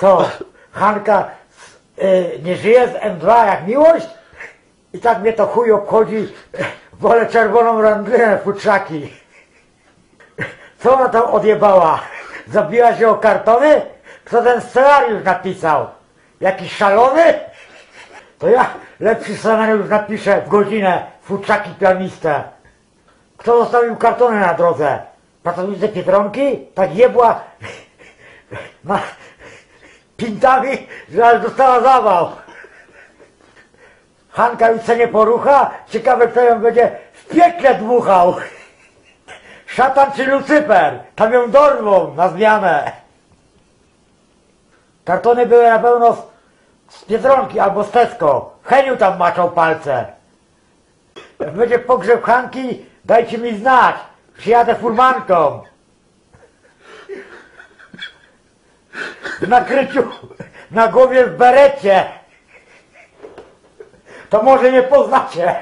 Co? Hanka y, nie żyje z M2 jak miłość? I tak mnie to chuj obchodzi. Wolę czerwoną randlinę futrzaki. Co ona tam odjebała? Zabiła się o kartony? Kto ten scenariusz napisał? Jakiś szalony? To ja lepszy scenariusz napiszę w godzinę futrzaki pianiste. Kto zostawił kartony na drodze? Pracownicy Pietronki? Tak jebła na pintami, że aż dostała zawał. Hanka już się nie porucha? Ciekawe kto ją będzie w piekle dmuchał. Szatan czy Lucyper? Tam ją dorwą na zmianę. Kartony były na pewno z, Biedronki albo z Tesco. Heniu tam maczał palce. Jak będzie pogrzeb Hanki, dajcie mi znać. Przyjadę furmanką. Nakryciu, na głowie w berecie. To może nie poznacie.